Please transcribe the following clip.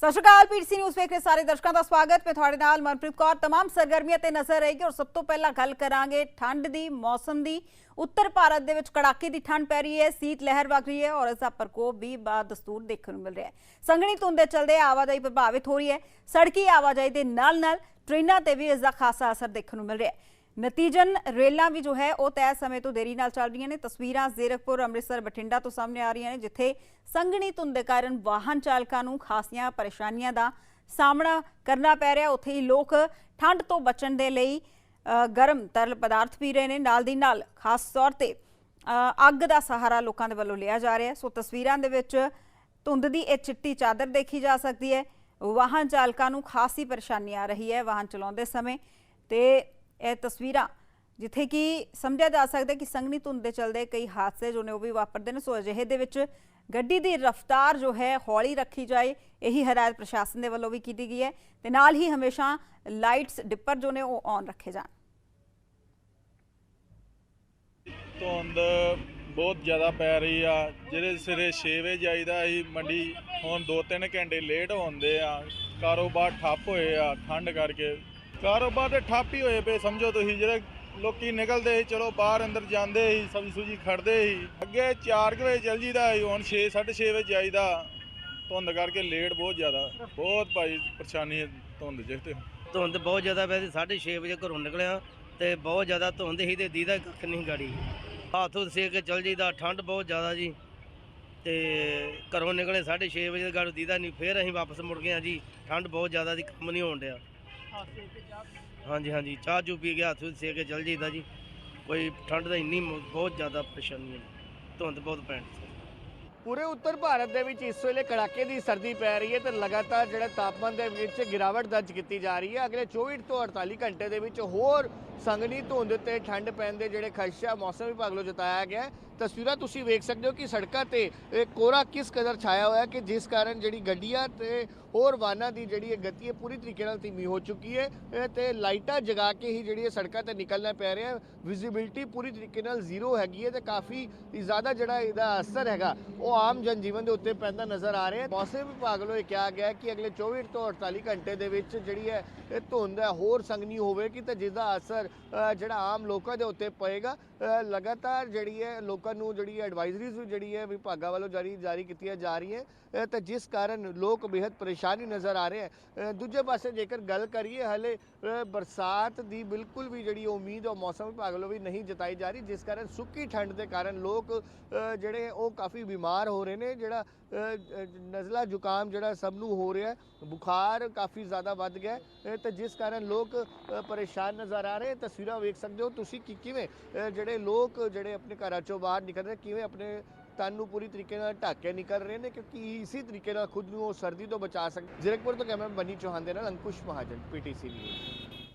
ਸਤਿ ਸ਼੍ਰੀ ਅਕਾਲ PTC news ਵੇਖ ਰਹੇ ਸਾਰੇ ਦਰਸ਼ਕਾਂ ਦਾ ਸਵਾਗਤ ਮੈਂ ਤੁਹਾਡੇ ਨਾਲ ਮਨਪ੍ਰੀਤ ਕੌਰ तमाम ਸਰਗਰਮੀਆਂ ਤੇ ਨਜ਼ਰ ਰਹੇਗੀ ਔਰ ਸਭ ਤੋਂ ਪਹਿਲਾਂ ਗੱਲ ਕਰਾਂਗੇ ਠੰਡ ਦੀ ਮੌਸਮ ਦੀ ਉੱਤਰ ਭਾਰਤ ਦੇ ਵਿੱਚ ਕੜਾਕੇ ਦੀ ਠੰਡ ਪੈ ਰਹੀ ਹੈ ਸੀਤ ਲਹਿਰ ਵਗ ਰਹੀ ਹੈ ਔਰ ਇਸ ਦਾ ਪ੍ਰਕੋਪ ਵੀ ਬਾਦ ਦਸਤੂਰ ਦੇਖਣ ਨੂੰ ਮਿਲ ਰਿਹਾ ਹੈ ਸੰਘਣੀ ਧੁੰਦ ਦੇ ਚਲਦੇ ਆਵਾਜਾਈ ਪ੍ਰਭਾਵਿਤ ਹੋ ਰਹੀ ਹੈ ਸੜਕੀ ਆਵਾਜਾਈ ਦੇ ਨਾਲ ਨਾਲ ਟ੍ਰੇਨਾਂ ਤੇ ਵੀ ਇਸ ਦਾ ਖਾਸਾ ਅਸਰ ਦੇਖਣ ਨੂੰ ਮਿਲ ਰਿਹਾ ਹੈ ਨਤੀਜਨ ਰੇਲਾਂ ਵੀ ਜੋ ਹੈ ਉਹ ਤੈਅ ਸਮੇਂ ਤੋਂ ਦੇਰੀ ਨਾਲ ਚੱਲ ਰਹੀਆਂ ਨੇ। ਤਸਵੀਰਾਂ ਜ਼ੀਰਕਪੁਰ, ਅੰਮ੍ਰਿਤਸਰ ਬਠਿੰਡਾ ਤੋਂ ਸਾਹਮਣੇ ਆ ਰਹੀਆਂ ਨੇ, ਜਿੱਥੇ ਸੰਘਣੀ ਧੁੰਦ ਦੇ ਕਾਰਨ ਵਾਹਨ ਚਾਲਕਾਂ ਨੂੰ ਖਾਸੀਆਂ ਪਰੇਸ਼ਾਨੀਆਂ ਦਾ ਸਾਹਮਣਾ ਕਰਨਾ ਪੈ ਰਿਹਾ। ਉੱਥੇ ਹੀ ਲੋਕ ਠੰਡ ਤੋਂ ਬਚਣ ਦੇ ਲਈ ਗਰਮ ਤਰਲ ਪਦਾਰਥ ਪੀ ਰਹੇ ਨੇ। ਨਾਲ ਦੀ ਨਾਲ ਖਾਸ ਤੌਰ ਤੇ ਅੱਗ ਦਾ ਸਹਾਰਾ ਲੋਕਾਂ ਦੇ ਵੱਲੋਂ ਲਿਆ ਜਾ ਰਿਹਾ। ਸੋ ਤਸਵੀਰਾਂ ਦੇ ਵਿੱਚ ਧੁੰਦ ਦੀ ਇਹ ਚਿੱਟੀ ਚਾਦਰ ਦੇਖੀ ਜਾ ਸਕਦੀ ਹੈ। ਵਾਹਨ ਚਾਲਕਾਂ ਨੂੰ ਖਾਸੀ ਪਰੇਸ਼ਾਨੀ ਆ ਰਹੀ ਹੈ ਵਾਹਨ ਚਲਾਉਂਦੇ ਸਮੇਂ ਤੇ ਇਹ ਤਸਵੀਰਾਂ ਜਿੱਥੇ ਕਿ ਸਮਝਿਆ ਜਾ ਸਕਦਾ ਕਿ ਸੰਘਣੀ ਧੁੰਦ ਦੇ ਚਲਦੇ ਕਈ ਹਾਦਸੇ ਜੋ ਨੇ ਉਹ ਵੀ ਵਾਪਰਦੇ ਨੇ। ਸੋ ਅਜਿਹੇ ਦੇ ਵਿੱਚ ਗੱਡੀ ਦੀ ਰਫ਼ਤਾਰ ਜੋ ਹੈ, ਹੌਲੀ ਰੱਖੀ ਜਾਏ, ਇਹੀ ਹਦਾਇਤ ਪ੍ਰਸ਼ਾਸਨ ਦੇ ਵੱਲੋਂ ਵੀ ਕੀਤੀ ਗਈ ਹੈ ਤੇ ਨਾਲ ਹੀ ਹਮੇਸ਼ਾ ਲਾਈਟਸ, ਡਿੱਪਰ ਜੋ ਨੇ ਉਹ ਔਨ ਰੱਖੇ ਜਾਣ। ਧੁੰਦ ਬਹੁਤ ਜ਼ਿਆਦਾ ਪੈ ਰਹੀ ਆ। ਜਿਹੜੇ ਸਵੇਰੇ 6 ਵਜੇ ਜਾਈਦਾ ਸੀ, ਮੰਡੀ ਹੁਣ 2-3 ਘੰਟੇ ਲੇਟ ਹੁੰਦੇ ਆ। ਕਾਰੋਬਾਰ ਠੱਪ ਹੋਏ ਆ, ਠੰਡ ਕਰਕੇ। ਕਾਰੋਬਾਰ ਤੇ ਠੱਪ ਹੀ ਹੋਏ ਪਏ, ਸਮਝੋ ਤੁਸੀਂ, ਜਿਹੜੇ ਲੋਕੀ ਨਿਕਲਦੇ ਸੀ, ਚਲੋ ਬਾਹਰ ਅੰਦਰ ਜਾਂਦੇ ਸੀ ਸਬਜ਼ੀ ਸੁਜੀ ਖੜਦੇ ਸੀ। ਅੱਗੇ 4 ਵਜੇ ਚੱਲ ਜੀਦਾ ਸੀ, ਹੁਣ 6 6:30 ਵਜੇ ਜਾਈਦਾ। ਧੁੰਦ ਕਰਕੇ ਲੇਟ ਬਹੁਤ ਜ਼ਿਆਦਾ। ਬਹੁਤ ਭਾਈ ਪਰੇਸ਼ਾਨੀ ਹੈ ਧੁੰਦ ਜਿਸ ਤੇ ਧੁੰਦ ਬਹੁਤ ਜ਼ਿਆਦਾ ਪੈ ਰਹੀ 6:30 ਵਜੇ ਘਰੋਂ ਨਿਕਲਿਆ, ਤੇ ਬਹੁਤ ਜ਼ਿਆਦਾ ਧੁੰਦ ਸੀ ਤੇ ਦੀਦਾ ਕੱਖ ਨਹੀਂ ਗਾੜੀ। ਹੱਥ ਹੁੱਥ ਸੇਕ ਕੇ ਚੱਲ ਜੀਦਾ ਠੰਡ ਬਹੁਤ ਜ਼ਿਆਦਾ ਜੀ। ਤੇ ਘਰੋਂ ਨਿਕਲੇ 6:30 ਵਜੇ ਗਾੜੀ ਦੀਦਾ ਨਹੀਂ ਫੇਰ ਅਸੀਂ ਵਾਪਸ ਮੁੜ ਗਏ ਹਾਂ ਜੀ। ਠੰਡ ਬਹੁਤ ਜ਼ਿਆਦਾ ਦੀ ਕੰਮ ਨਹੀਂ ਹੋਣ ਡਿਆ। ਹਾਂਜੀ ਹਾਂਜੀ। ਚਾਹ ਚੂ ਪੀ ਕੇ ਹੱਥ ਹੁੱਥ ਸੇਕ ਕੇ ਚੱਲ ਜੀਦਾ ਜੀ। ਕੋਈ ਠੰਡ ਦਾ ਇੰਨੀ ਬਹੁਤ ਜ਼ਿਆਦਾ ਪਰੇਸ਼ਾਨੀ ਹੈ ਧੁੰਦ ਬਹੁਤ ਪੈਣ ਪੂਰੇ ਉੱਤਰ ਭਾਰਤ ਦੇ ਵਿੱਚ ਇਸ ਵੇਲੇ ਕੜਾਕੇ ਦੀ ਸਰਦੀ ਪੈ ਰਹੀ ਹੈ ਤੇ ਲਗਾਤਾਰ ਜਿਹੜਾ ਤਾਪਮਾਨ ਦੇ ਵਿੱਚ ਗਿਰਾਵਟ ਦਰਜ ਕੀਤੀ ਜਾ ਰਹੀ ਹੈ। ਅਗਲੇ 24 ਤੋਂ 48 ਘੰਟੇ ਦੇ ਵਿੱਚ ਹੋਰ ਸੰਘਣੀ ਧੁੰਦ ਤੇ ਠੰਡ ਪੈਣ ਦੇ ਜਿਹੜੇ ਖਦਸ਼ਾ ਮੌਸਮ ਵਿਭਾਗ ਵੱਲੋਂ ਜਤਾਇਆ ਗਿਆ ਤਸਵੀਰਾਂ ਤੁਸੀਂ ਵੇਖ ਸਕਦੇ ਹੋ ਕਿ ਸੜਕਾਂ ਤੇ ਇਹ ਕੋਹਰਾ ਕਿਸ ਕਦਰ ਛਾਇਆ ਹੋਇਆ ਕਿ ਜਿਸ ਕਾਰਨ ਜਿਹੜੀ ਗੱਡੀਆਂ ਤੇ ਹੋਰ ਵਾਹਨਾਂ ਦੀ ਜਿਹੜੀ ਇਹ ਗਤੀ ਹੈ ਪੂਰੀ ਤਰੀਕੇ ਨਾਲ ਧੀਮੀ ਹੋ ਚੁੱਕੀ ਹੈ ਇਹ ਤੇ ਲਾਈਟਾਂ ਜਗਾ ਕੇ ਹੀ ਜਿਹੜੀ ਇਹ ਸੜਕਾਂ ਤੇ ਨਿਕਲਣਾ ਪੈ ਰਿਹਾ ਵਿਜ਼ਿਬਿਲਟੀ ਪੂਰੀ ਤਰੀਕੇ ਨਾਲ ਜ਼ੀਰੋ ਹੈਗੀ ਹੈ ਤੇ ਕਾਫੀ ਜ਼ਿਆਦਾ ਜਿਹੜਾ ਇਹਦਾ ਅਸਰ ਹੈਗਾ ਉਹ ਆਮ ਜਨਜੀਵਨ ਦੇ ਉੱਤੇ ਪੈਂਦਾ ਨਜ਼ਰ ਆ ਰਿਹਾ ਹੈ। ਮੌਸਮ ਵਿਭਾਗ ਵੱਲੋਂ ਇਹ ਕਿਹਾ ਗਿਆ ਕਿ ਅਗਲੇ 24 ਤੋਂ 48 ਘੰਟੇ ਦੇ ਵਿੱਚ ਜਿਹੜੀ ਹੈ ਇਹ ਧੁੰਦ ਹੈ ਹੋਰ ਸੰਘਣੀ ਹੋਵੇਗੀ ਤੇ ਜਿਸ ਦਾ ਅਸਰ ਜਿਹੜਾ ਆਮ ਲੋਕਾਂ ਦੇ ਉੱਤੇ ਪਏਗਾ ਲਗਾਤਾਰ ਜਿਹੜੀ ਹੈ ਲੋਕਾਂ ਨੂੰ ਜਿਹੜੀ ਐਡਵਾਈਜ਼ਰੀਜ਼ ਵੀ ਜਿਹੜੀ ਹੈ ਵਿਭਾਗਾਂ ਵੱਲੋਂ ਜਾਰੀ ਜਾਰੀ ਕੀਤੀਆਂ ਜਾ ਰਹੀਆਂ ਅ, ਤੇ ਜਿਸ ਕਾਰਨ ਲੋਕ ਬੇहद ਪਰੇਸ਼ਾਨ ਨਜ਼ਰ ਆ ਰਹੇ ਹੈ। ਦੂਜੇ ਪਾਸੇ ਜੇਕਰ ਗੱਲ ਕਰੀਏ ਹਲੇ ਬਰਸਾਤ ਦੀ ਬਿਲਕੁਲ ਵੀ ਜਿਹੜੀ ਉਮੀਦ ਉਹ ਮੌਸਮ ਵਿਭਾਗ ਵੱਲੋਂ ਵੀ ਨਹੀਂ ਜਤਾਈ ਜਾ ਰਹੀ ਜਿਸ ਕਾਰਨ ਸੁੱਕੀ ਠੰਡ ਦੇ ਕਾਰਨ ਲੋਕ ਜਿਹੜੇ ਉਹ ਕਾਫੀ ਬਿਮਾਰ ਹੋ ਰਹੇ ਨੇ ਜਿਹੜਾ ਨਜ਼ਲਾ ਜ਼ੁਕਾਮ ਜਿਹੜਾ ਸਭ ਨੂੰ ਹੋ ਰਿਹਾ ਬੁਖਾਰ ਕਾਫੀ ਜ਼ਿਆਦਾ ਵੱਧ ਗਿਆ ਹੈ, ਤੇ ਜਿਸ ਕਾਰਨ ਲੋਕ ਪਰੇਸ਼ਾਨ ਨਜ਼ਰ ਆ ਰਹੇ ਤਸਵੀਰਾਂ ਵੇਖ ਸਕਦੇ ਹੋ ਤੁਸੀਂ ਕਿ ਕਿਵੇਂ ਜਿਹੜੇ ਲੋਕ ਜਿਹੜੇ ਆਪਣੇ ਘਰਾਂ ਚੋਂ ਬਾਹਰ ਨਿਕਲ ਰਹੇ ਕਿਵੇਂ ਆਪਣੇ ਤਨ ਨੂੰ ਪੂਰੀ ਤਰੀਕੇ ਨਾਲ ਢੱਕ ਕੇ ਨਿਕਲ ਰਹੇ ਨੇ ਕਿਉਂਕਿ ਇਸੇ ਤਰੀਕੇ ਨਾਲ ਖੁਦ ਨੂੰ ਉਹ ਸਰਦੀ ਤੋਂ ਬਚਾ ਸਕਦੇ ਜ਼ੀਰਕਪੁਰ ਤੋਂ ਕੈਮਰਾ ਬਨੀ ਚੌਹਾਨ ਦੇ ਨਾਲ ਅੰਕੁਸ਼ ਮਹਾਜਨ, ਪੀਟੀਸੀ ਨਿਊਜ਼।